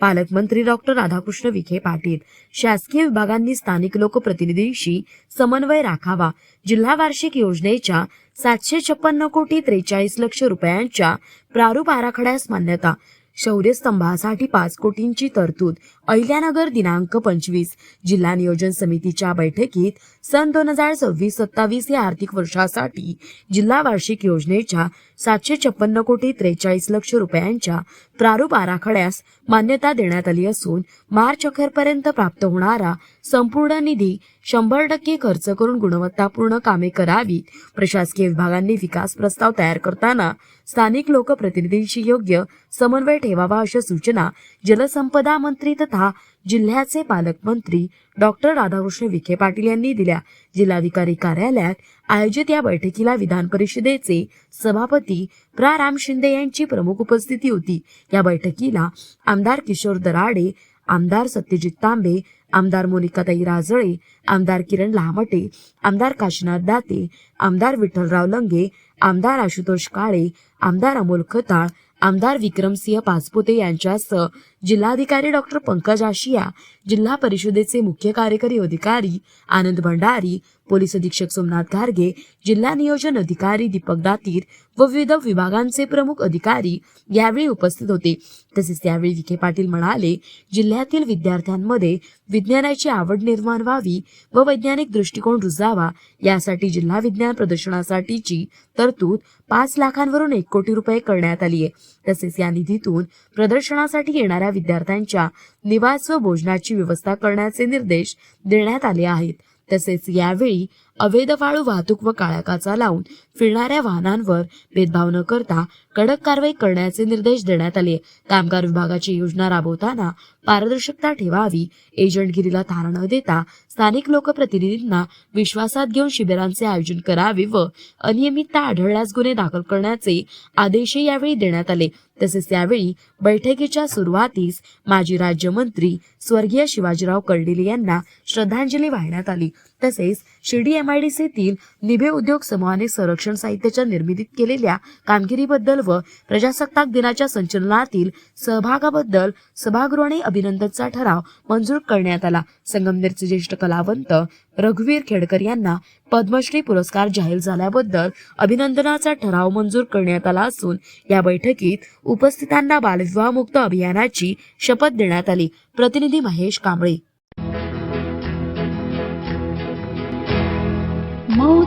पालकमंत्री डॉक्टर राधाकृष्ण विखे पाटील. शासकीय विभागांनी स्थानिक लोकप्रतिनिधींशी समन्वय राखावा. जिल्हा वार्षिक योजनेच्या सातशे छप्पन्न कोटी त्रेचाळीस लक्ष रुपयांच्या प्रारूप आराखड्यास मान्यता. शौर्यस्तंभासाठी पाच कोटींची तरतूद. अहिल्यानगर दिनांक पंचवीस. जिल्हा नियोजन समितीच्या बैठकीत सन दोन हजार सव्वीस सत्तावीस या आर्थिक वर्षासाठी जिल्हा वार्षिक योजनेच्या सातशे छप्पन्न कोटी त्रेचाळीस लक्ष रुपयांच्या प्रारूप आराखड्यास मान्यता देण्यात आली असून मार्च अखेरपर्यंत प्राप्त होणारा संपूर्ण निधी शंभर टक्के खर्च करून गुणवत्तापूर्ण कामे करावीत. प्रशासकीय विभागांनी विकास प्रस्ताव तयार करताना स्थानिक लोकप्रतिनिधींशी योग्य समन्वय ठेवावा अशा सूचना जलसंपदा मंत्री तथा जिल्ह्याचे पालकमंत्री डॉक्टर राधाकृष्ण विखे पाटील यांनी दिल्या. जिल्हाधिकारी कार्यालयात आयोजित या बैठकीला विधान परिषदेचे सभापती प्रा. राम शिंदे यांची प्रमुख उपस्थिती होती. या बैठकीला आमदार किशोर दराडे आमदार सत्यजित तांबे आमदार मोनिकाताई राजळे आमदार किरण लहामटे आमदार काशीनाथ दाते आमदार विठ्ठलराव लंगे आमदार आशुतोष काळे आमदार अमोल खताळ आमदार विक्रमसिंह पाचपुते यांच्यासह जिल्हाधिकारी डॉक्टर पंकज आशिया जिल्हा परिषदेचे मुख्य कार्यकारी अधिकारी आनंद भंडारी पोलीस अधीक्षक सोमनाथ घारगे जिल्हा नियोजन अधिकारी दीपक दातीर व विविध विभागांचे प्रमुख अधिकारी यावेळी उपस्थित होते. तसेच यावेळी विखे पाटील म्हणाले जिल्ह्यातील विद्यार्थ्यांमध्ये विज्ञानाची आवड निर्माण व्हावी व वैज्ञानिक दृष्टिकोन रुजावा यासाठी जिल्हा विज्ञान प्रदर्शनासाठीची तरतूद पाच लाखांवरून एक कोटी रुपये करण्यात आली आहे तसेच या निधीतून प्रदर्शनासाठी येणाऱ्या विद्यार्थ्यांच्या निवास व भोजनाची व्यवस्था करण्याचे निर्देश देण्यात आले आहेत. तसेच यावेळी अवैध वाळू वाहतूक व काळ्या काचा लावून फिरणाऱ्या वाहनांवर भेदभाव न करता कडक कारवाई करण्याचे निर्देश देण्यात आले. कामगार विभागाची योजना राबवताना पारदर्शकता ठेवावी एजंटगिरीला थारा न देता स्थानिक लोकप्रतिनिधींना विश्वासात घेऊन शिबिरांचे आयोजन करावे व अनियमितता आढळल्यास गुन्हे दाखल करण्याचे आदेशही यावेळी देण्यात आले. तसेच यावेळी बैठकीच्या सुरुवातीस माजी राज्यमंत्री स्वर्गीय शिवाजीराव कर्डिले यांना श्रद्धांजली वाहण्यात आली. तसेच शिर्डी एमआयडीसीतील निभे उद्योग समूहाने संरक्षण साहित्याच्या निर्मितीत केलेल्या कामगिरीबद्दल व प्रजासत्ताक दिनाच्या संचलनातील सहभागाबद्दल सभागृहाने अभिनंदनचा ठराव मंजूर करण्यात आला. संगमनेरचे ज्येष्ठ कलावंत रघुवीर खेडकर यांना पद्मश्री पुरस्कार जाहीर झाल्याबद्दल अभिनंदनाचा ठराव मंजूर करण्यात आला असून या बैठकीत उपस्थितांना बालविवाहमुक्त अभियानाची शपथ देण्यात आली. प्रतिनिधी महेश कांबळे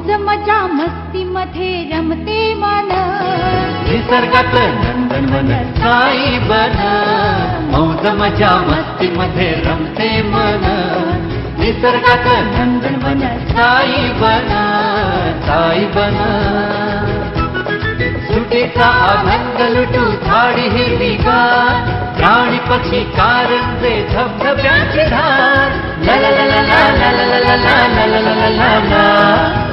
मौज मजा मस्ती मध्ये रमते मन निसर्गात नंदनवन साई बन मौज मजा मस्ती मध्ये रमते मन निसर्गात नंदनवन साई बन साई बन सुटीचा आनंद लुटू झाडी हिरवी गार प्राणी पक्षी कारंजे धबधब्याची धार ला ला ला ला ला ला ला ला ला ला ला ला ला ला ला